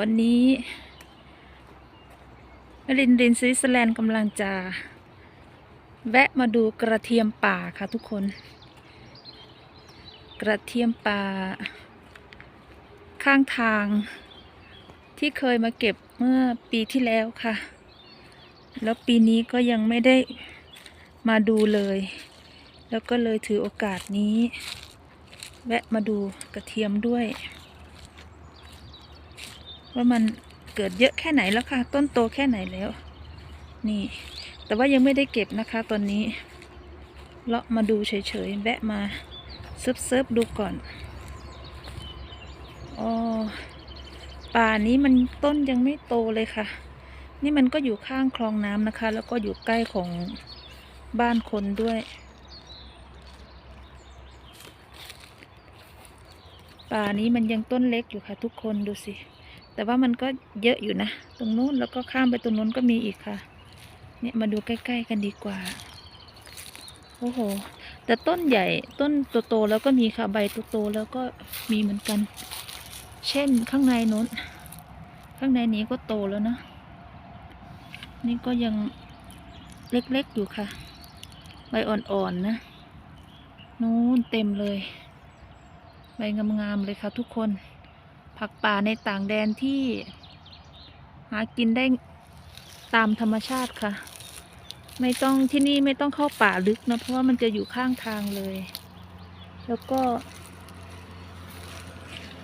วันนี้นรินรินสวิตเซอร์แลนด์กำลังจะ แวะมาดูกระเทียมป่าค่ะทุกคน กระเทียมป่า ข้างทางที่เคยมาเก็บเมื่อปีที่แล้วค่ะ แล้วปีนี้ก็ยังไม่ได้มาดูเลย แล้วก็เลยถือโอกาสนี้ แวะมาดูกระเทียมด้วย ว่ามันเกิดเยอะแค่ไหนแล้วค่ะ ต้นโตแค่ไหนแล้ว นี่ แต่ว่ายังไม่ได้เก็บนะคะตอนนี้เลาะมาดูเฉยๆแวะมาเซิฟเซิฟๆดูก่อนอ๋อป่านี้มันต้นยังไม่โตเลยค่ะ นี่มันก็อยู่ข้างคลองน้ำนะคะ แล้วก็อยู่ใกล้ของบ้านคนด้วย ป่านี้มันยังต้นเล็กอยู่ค่ะทุกคนดูสิ แต่ว่ามันก็เยอะอยู่นะ ตรงนู้นแล้วก็ข้ามไปตรงนู้นก็มีอีกค่ะ เนี่ยมาดูใกล้ๆกันดีกว่า โอ้โห แต่ต้นใหญ่ต้นโตๆแล้วก็มีค่ะ ใบโตๆแล้วก็มีเหมือนกัน เช่นข้างในนู้น ข้างในนี้ก็โตแล้วนะ นี่ก็ยังเล็กๆอยู่ค่ะ ใบอ่อนๆนะ นู้นเต็มเลย ใบงามๆเลยค่ะทุกคน ผักป่าในต่างแดนที่ หากินได้ตามธรรมชาติค่ะ ไม่ต้องที่นี่ไม่ต้องเข้าป่าลึกนะ เพราะว่ามันจะอยู่ข้างทางเลย แล้วก็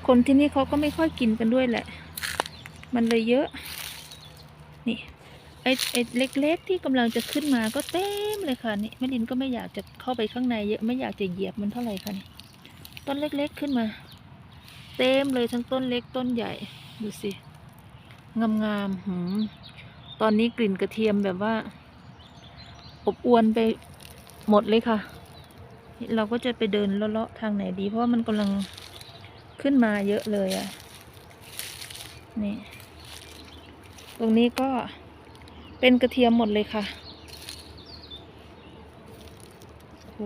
คนที่นี่เขาก็ไม่ค่อยกินกันด้วยแหละ มันเลยเยอะ นี่ไอ้ไอ้เล็ก ๆ ที่กำลังจะขึ้นมาก็เต็มเลยค่ะนี่แม่ดินก็ไม่อยากจะเข้าไปข้างในเยอะไม่อยากจะเหยียบมันเท่าไหร่ค่ะนี่ต้นเล็ก ๆ ขึ้นมา เต็มเลยทั้งต้นเล็กต้นใหญ่ ดูสิ งามๆหืมตอนนี้กลิ่นกระเทียมแบบว่า อบอวนไปหมดเลยค่ะ เราก็จะไปเดินเลาะๆทางไหนดี เพราะมันกำลังขึ้นมาเยอะเลยอะ่ะ นี่ ตรงนี้ก็เป็นกระเทียมหมดเลยค่ะโห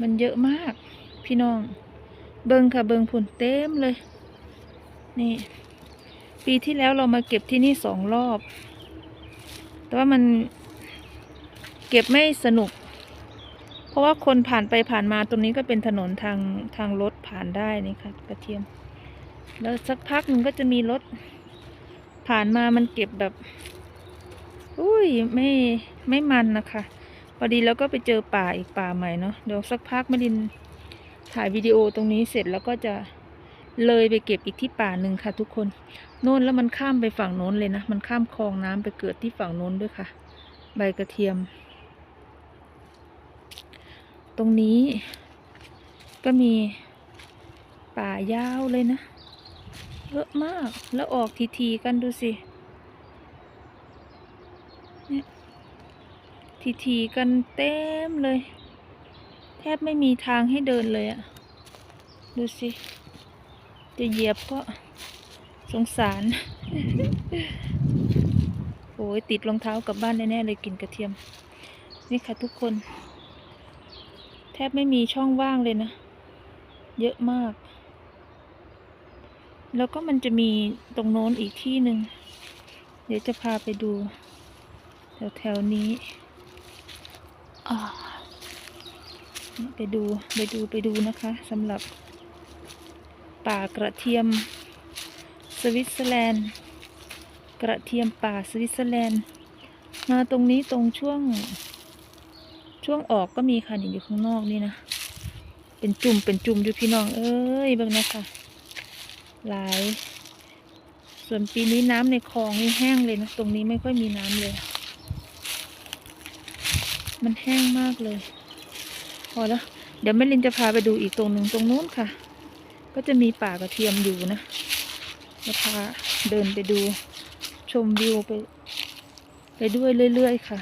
มันเยอะมาก พี่น้อง เบิงค่ะเบิงผุนเต็มเลย นี่ ปีที่แล้วเรามาเก็บที่นี่สองรอบ แต่ว่ามันเก็บไม่สนุก เพราะว่าคนผ่านไปผ่านมาตรงนี้ก็เป็นถนนทางทางรถผ่านได้นี่ค่ะกระเทียม แล้วสักพักหนึ่งก็จะมีรถผ่านมามันเก็บแบบ อุ้ยไม่ไม่มันนะคะพอดีแล้วก็ไปเจอป่าอีกป่าใหม่เนาะเดี๋ยวสักพักมาดิน ถ่ายวิดีโอตรงนี้เสร็จแล้วก็จะเลยไปเก็บอีกที่ป่าหนึ่งค่ะ ทุกคนโน่นแล้วมันข้ามไปฝั่งโน้นเลยนะ มันข้ามคลองน้ำไปเกิดที่ฝั่งโน้นด้วยค่ะ ใบกระเทียม ตรงนี้ ก็มีป่ายาวเลยนะเยอะมากแล้วออกทีๆกันดูสิเนี่ยทีๆกันเต็มเลย แทบไม่มีทางให้เดินเลยอะดูสิ จะเหยียบก็สงสาร โอ้ยติดรองเท้ากลับบ้านแน่ๆเลยกินกระเทียม นี่ค่ะทุกคน แทบไม่มีช่องว่างเลยนะ เยอะมาก แล้วก็มันจะมีตรงโน้นอีกที่หนึ่ง เดี๋ยวจะพาไปดู แถวๆนี้อ่า ไปดูไปดูไปดูนะคะสำหรับป่ากระเทียมสวิตเซอร์แลนด์ กระเทียมป่าสวิตเซอร์แลนด์มาตรงนี้ตรงช่วง ช่วงออกก็มีค่ะนี่อยู่ข้างนอกนี่นะ เป็นจุ่มเป็นจุ่มอยู่พี่น้อง เอ้ยเบิ่งนะคะหลาย ส่วนปีนี้น้ำในคลองนี่แห้งเลยนะ ตรงนี้ไม่ค่อยมีน้ำเลย มันแห้งมากเลย พอแล้วเดี๋ยวแม่ลินจะพาไปดูอีกตรงหนึ่งตรงนู้นค่ะ ก็จะมีป่ากระเทียมอยู่นะจะพาเดินไปดูชมวิวไป ไปด้วยเรื่อยๆค่ะ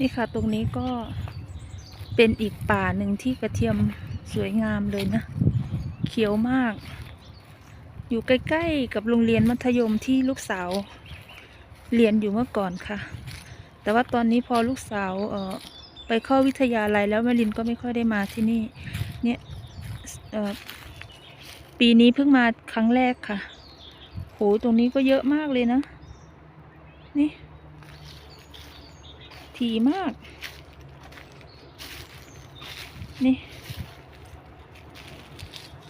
นี่ค่ะตรงนี้ก็เป็นอีกป่าหนึ่งที่กระเทียมสวยงามเลยนะ เขียวมาก อยู่ใกล้ๆกับโรงเรียนมัธยมที่ลูกสาวเรียนอยู่เมื่อก่อนค่ะ แต่ว่าตอนนี้พอลูกสาวเอ่อไปเข้าวิทยาลัยแล้วแม่ลินก็ไม่ค่อยได้มาที่นี่ เนี่ยเอ่อปีนี้เพิ่งมาครั้งแรกค่ะ โห ตรงนี้ก็เยอะมากเลยนะ นี่ถี่มาก นี่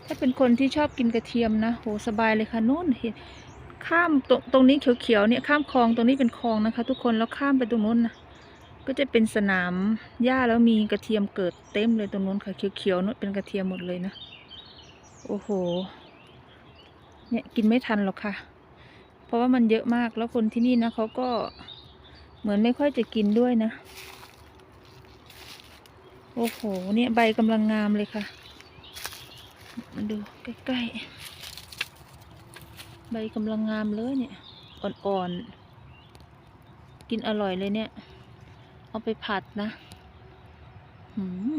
ถ้าเป็นคนที่ชอบกินกระเทียมนะโหสบายเลยค่ะนู่นเห็นข้ามตรงตรงนี้เขียวๆเนี่ยข้ามคลองตรงนี้เป็นคลองนะคะ ทุกคนแล้วข้ามไปตรงนู้นนะก็จะเป็นสนามหญ้าแล้วมีกระเทียมเกิดเต็มเลยตรงนู้นค่ะเขียวๆนู่นเป็นกระเทียมหมดเลยนะโอ้โห เนี่ยกินไม่ทันหรอกค่ะ เพราะว่ามันเยอะมากแล้วคนที่นี่นะเขาก็เหมือนไม่ค่อยจะกินด้วยนะ โอ้โห เนี่ยใบกำลังงามเลยค่ะ มาดูใกล้ๆ ใบกำลังงามเลยเนี่ย อ่อนๆ กินอร่อยเลยเนี่ย เอาไปผัดนะหืม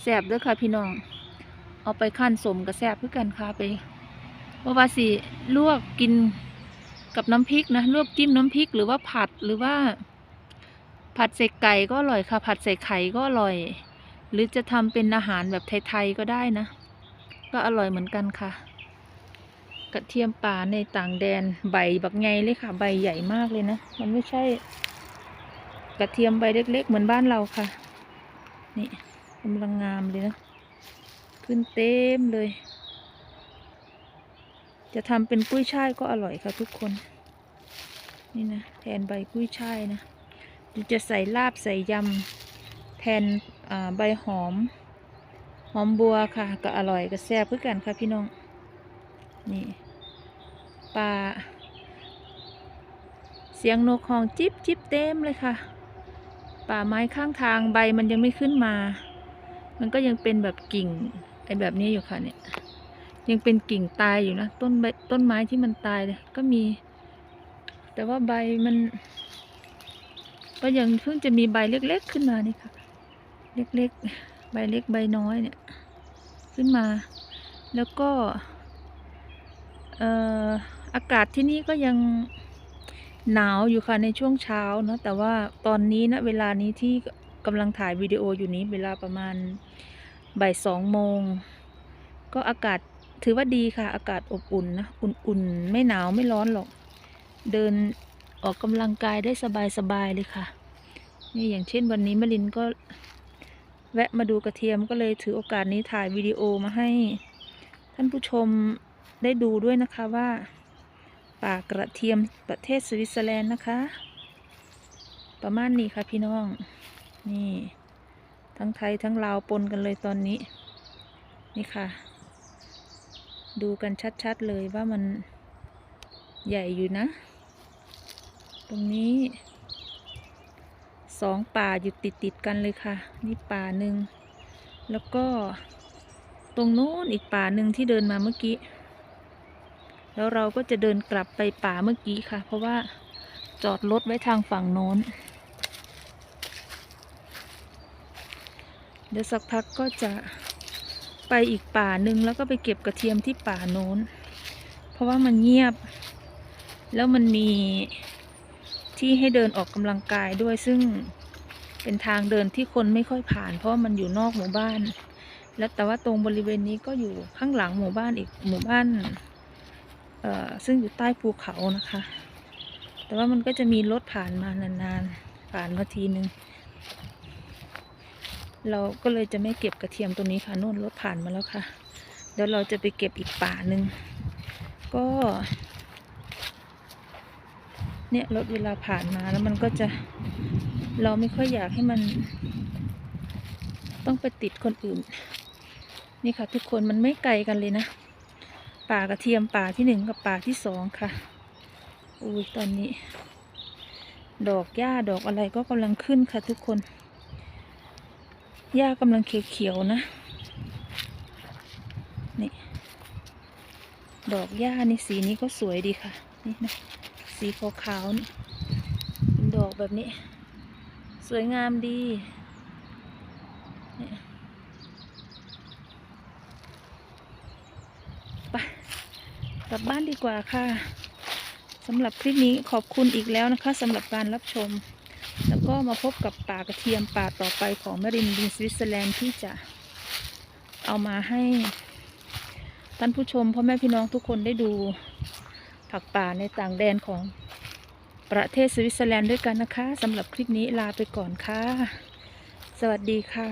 แสบด้วยค่ะพี่น้อง เอาไปขั้นสมกับแสบเพื่อกันค่ะไปเพราะว่าสิลวกกินกับน้ำพริกนะ ลวกจิ้มน้ำพริกหรือว่าผัดหรือว่า ผัดใส่ไก่ก็อร่อยค่ะ ผัดใส่ไข่ก็อร่อย หรือจะทำเป็นอาหารแบบไทย ๆ ก็ได้นะ ก็อร่อยเหมือนกันค่ะ กระเทียมป่าในต่างแดนใบบักไงเลยค่ะ ใบใหญ่มากเลยนะ มันไม่ใช่ กระเทียมใบเล็ก ๆ เหมือนบ้านเราค่ะ นี่กำลังงามเลยนะ ขึ้นเต็มเลย จะทำเป็นกุ้ยช่ายก็อร่อยค่ะทุกคน นี่นะแทนใบกุ้ยช่ายนะจะใส่ลาบใส่ยำแทนใบหอม หอมบัวค่ะ ก็อร่อยก็แซ่บเพื่อกันค่ะพี่น้อง นี่ปลาเสียงนกของจิบจิบเต็มเลยค่ะ ป่าไม้ข้างทางใบมันยังไม่ขึ้นมา มันก็ยังเป็นแบบกิ่งไอแบบนี้อยู่ค่ะเนี่ย ยังเป็นกิ่งตายอยู่นะ ต้นใบต้นไม้ที่มันตายเลยก็มี แต่ว่าใบมัน ก็ยังเพิ่งจะมีใบเล็ก ๆขึ้นมานี่ค่ะ เล็กๆ ใบเล็กใบน้อยเนี่ย ขึ้นมา แล้วก็เอ่ออากาศที่นี่ก็ยังหนาวอยู่ค่ะในช่วงเช้าเนอะแต่ว่าตอนนี้นะเวลานี้ที่กำลังถ่ายวิดีโออยู่นี้เวลาประมาณบ่ายสองโมง ก็อากาศถือว่าดีค่ะ อากาศอบอุ่นนะอุ่นๆ ไม่หนาวไม่ร้อนหรอก เดินออกกำลังกายได้สบายๆเลยค่ะ นี่อย่างเช่นวันนี้มลินก็ แวะมาดูกระเทียมก็เลยถือโอกาสนี้ถ่ายวิดีโอมาให้ ท่านผู้ชมได้ดูด้วยนะคะว่า ป่ากระเทียมประเทศสวิตเซอร์แลนด์นะคะ ประมาณนี้ค่ะพี่น้อง นี่ ทั้งไทยทั้งลาวปนกันเลยตอนนี้ นี่ค่ะ ดูกันชัดๆเลยว่ามันใหญ่อยู่นะ ตรงนี้ สองป่าอยู่ติดติดๆกันเลยค่ะ นี่ป่าหนึ่งแล้วก็ตรงโน้นอีกป่าหนึ่งที่เดินมาเมื่อกี้ แล้วเราก็จะเดินกลับไปป่าเมื่อกี้ค่ะ เพราะว่าจอดรถไว้ทางฝั่งโน้น เดี๋ยวสักพักก็จะไปอีกป่าหนึ่งแล้วก็ไปเก็บกระเทียมที่ป่าโน้น เพราะว่ามันเงียบ แล้วมันมี ที่ให้เดินออกกำลังกายด้วยซึ่งเป็นทางเดินที่คนไม่ค่อยผ่าน เพราะมันอยู่นอกหมู่บ้าน แล้วแต่ว่าตรงบริเวณนี้ก็อยู่ข้างหลังหมู่บ้านอีกหมู่บ้านเอ่อซึ่งอยู่ใต้ภูเขานะคะ แต่ว่ามันก็จะมีรถผ่านมานานๆ ผ่านมาทีนึง เราก็เลยจะไม่เก็บกระเทียมตรงนี้ค่ะโน่นรถผ่านมาแล้วค่ะ เดี๋ยวเราจะไปเก็บอีกป่าหนึ่งก็ เนี่ยรถเวลาผ่านมาแล้วมันก็จะเราไม่ค่อยอยากให้มัน ต้องไปติดคนอื่น นี่ค่ะ ทุกคนมันไม่ไกลกันเลยนะ ป่ากระเทียมป่าที่หนึ่งกับป่าที่สองค่ะ อุ้ยตอนนี้ ดอกหญ้าดอกอะไรก็กำลังขึ้นค่ะ ทุกคน หญ้ากำลังเขียวๆนะ นี่ ดอกหญ้านี่สีนี้ก็สวยดีค่ะ นี่นะ สีขาวๆนี่เป็นดอกแบบนี้ สวยงามดีเนี่ยไปกลับบ้านดีกว่าค่ะสำหรับคลิปนี้ขอบคุณอีกแล้วนะคะสำหรับการรับชม แล้วก็มาพบกับป่ากระเทียมป่าต่อไปของแมรินดินสวิตเซอร์แลนด์ที่จะเอามาให้ท่านผู้ชมพ่อแม่พี่น้องทุกคนได้ดู ผักป่าในต่างแดนของประเทศสวิตเซอร์แลนด์ด้วยกันนะคะสำหรับคลิปนี้ลาไปก่อนค่ะ สวัสดีค่ะ